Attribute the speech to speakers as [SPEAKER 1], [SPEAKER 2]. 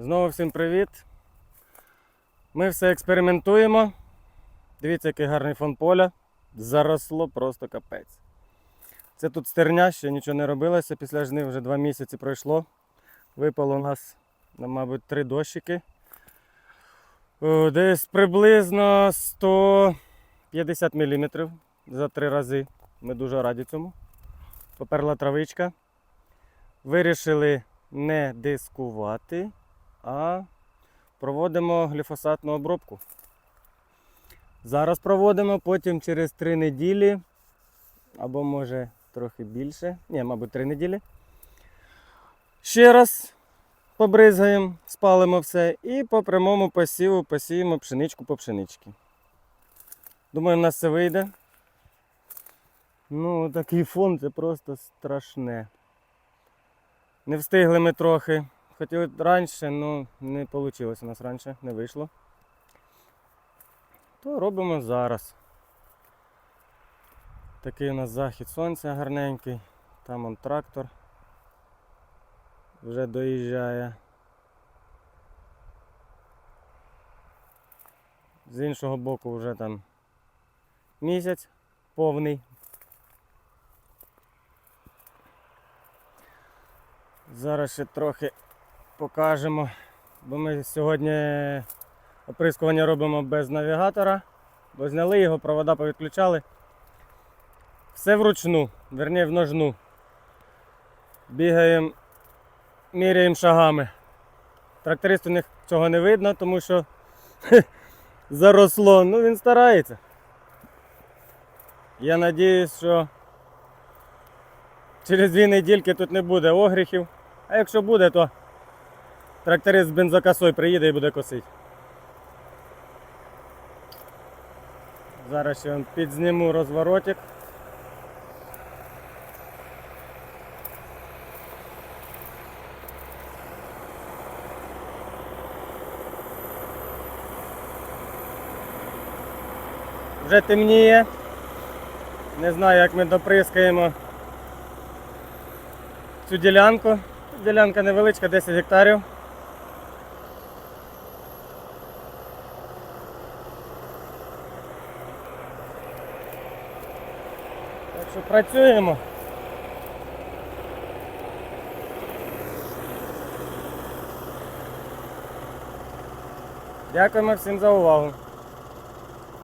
[SPEAKER 1] Знову всім привіт. Ми все експериментуємо. Дивіться, який гарний фон поля. Заросло просто капець. Це тут стерня, ще нічого не робилося. Після жнив вже два місяці пройшло. Випало у нас, ну, мабуть, три дощики. Десь приблизно 150 мм за три рази. Ми дуже раді цьому. Поперла травичка. Вирішили не дискувати, а проводимо гліфосатну обробку. Зараз проводимо, потім через 3 неділі, або може трохи більше, ні, мабуть, 3 неділі. Ще раз побризгаємо, спалимо все і по прямому посіву посіємо пшеничку по пшеничці. Думаю, в нас це вийде. Ну, такий фон це просто страшне. Не встигли ми трохи. Хотіли раніше, але не вийшло у нас раніше, не вийшло. То робимо зараз. Такий у нас захід сонця гарненький. Там он трактор вже доїжджає. З іншого боку вже там місяць повний. Зараз ще трохи покажемо, бо ми сьогодні оприскування робимо без навігатора, бо зняли його, провода повідключали. Все вручну, верні в ножну. Бігаємо, міряємо шагами. Тракторист у них цього не видно, тому що заросло. Ну він старається. Я надіюсь, що через дві недільки тут не буде огріхів. А якщо буде, то тракторист з бензокосою приїде і буде косити. Зараз ще підзніму розворотик. Вже темніє. Не знаю, як ми доприскаємо цю ділянку. Ділянка невеличка, 10 гектарів. Що працюємо. Дякуємо всім за увагу.